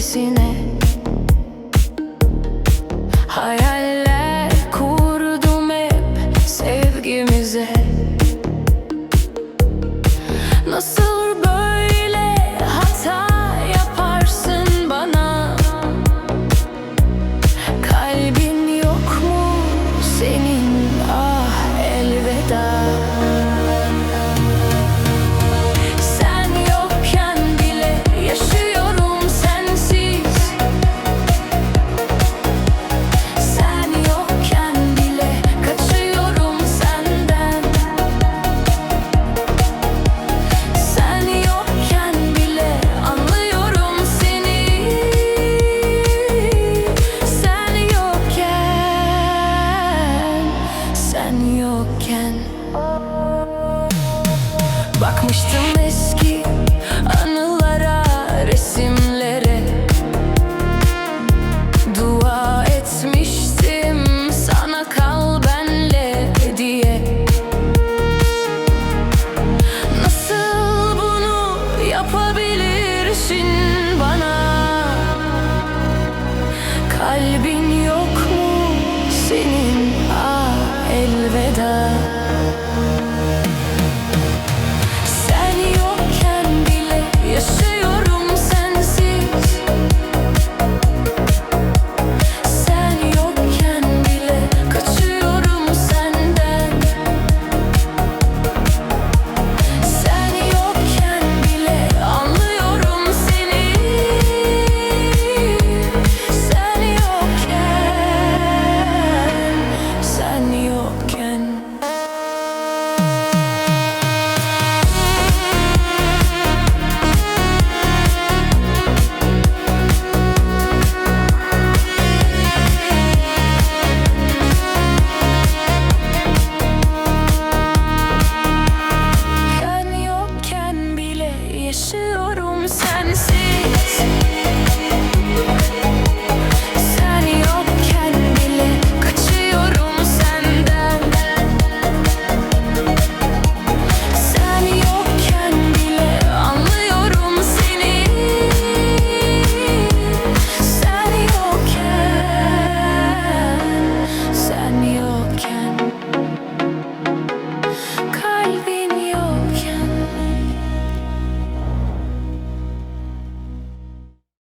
delicesine Hayaller kurdum hep sevgimize. Nasıl Bakmıştım